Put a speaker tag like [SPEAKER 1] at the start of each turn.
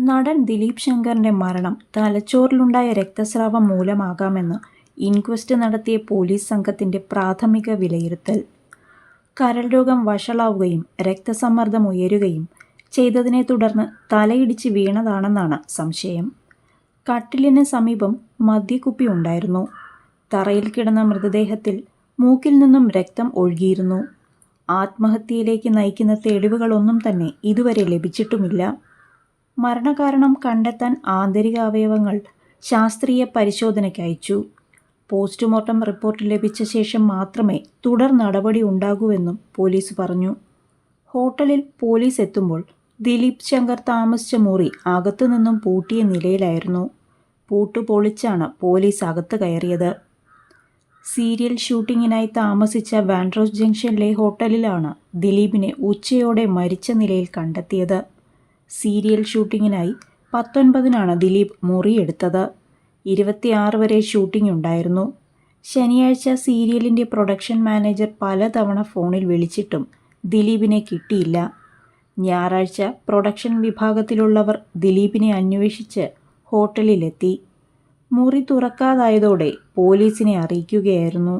[SPEAKER 1] നടൻ ദിലീപ് ശങ്കറിന്റെ മരണം തലച്ചോറിലുണ്ടായ രക്തസ്രാവം മൂലമാകാമെന്ന് ഇൻക്വസ്റ്റ് നടത്തിയ പോലീസ് സംഘത്തിന്റെ പ്രാഥമിക വിലയിരുത്തൽ. കരൾ രോഗം വഷളാവുകയും രക്തസമ്മർദ്ദം ഉയരുകയും ചെയ്തതിനെ തുടർന്ന് തലയിടിച്ച് വീണതാണെന്നാണ് സംശയം. കട്ടിലിന് സമീപം മദ്യക്കുപ്പി ഉണ്ടായിരുന്നു. തറയിൽ കിടന്ന മൃതദേഹത്തിൽ മൂക്കിൽ നിന്നും രക്തം ഒഴുകിയിരുന്നു. ആത്മഹത്യയിലേക്ക് നയിക്കുന്ന തെളിവുകളൊന്നും തന്നെ ഇതുവരെ ലഭിച്ചിട്ടുമില്ല. മരണകാരണം കണ്ടെത്താൻ ആന്തരിക അവയവങ്ങൾ ശാസ്ത്രീയ പരിശോധനയ്ക്ക് അയച്ചു. പോസ്റ്റ്മോർട്ടം റിപ്പോർട്ട് ലഭിച്ച ശേഷം മാത്രമേ തുടർ നടപടി ഉണ്ടാകൂവെന്നും പോലീസ് പറഞ്ഞു. ഹോട്ടലിൽ പോലീസ് എത്തുമ്പോൾ ദിലീപ് ശങ്കർ താമസിച്ച മുറി അകത്തുനിന്നും പൂട്ടിയ നിലയിലായിരുന്നു. പൂട്ടു പൊളിച്ചാണ് പോലീസ് അകത്ത് കയറിയത്. സീരിയൽ ഷൂട്ടിങ്ങിനായി താമസിച്ച വാൻഡ്രോസ് ജംഗ്ഷനിലെ ഹോട്ടലിലാണ് ദിലീപിനെ ഉച്ചയോടെ മരിച്ച നിലയിൽ കണ്ടെത്തിയത്. സീരിയൽ ഷൂട്ടിങ്ങിനായി പത്തൊൻപതിനാണ് ദിലീപ് മുറി എടുത്തത് ഇരുപത്തിയാറ് വരെ ഷൂട്ടിംഗ് ഉണ്ടായിരുന്നു. ശനിയാഴ്ച സീരിയലിന്റെ പ്രൊഡക്ഷൻ മാനേജർ പലതവണ ഫോണിൽ വിളിച്ചിട്ടും ദിലീപിനെ കിട്ടിയില്ല. ഞായറാഴ്ച പ്രൊഡക്ഷൻ വിഭാഗത്തിലുള്ളവർ ദിലീപിനെ അന്വേഷിച്ച് ഹോട്ടലിലെത്തി. മുറി തുറക്കാതായതോടെ പോലീസിനെ അറിയിക്കുകയായിരുന്നു.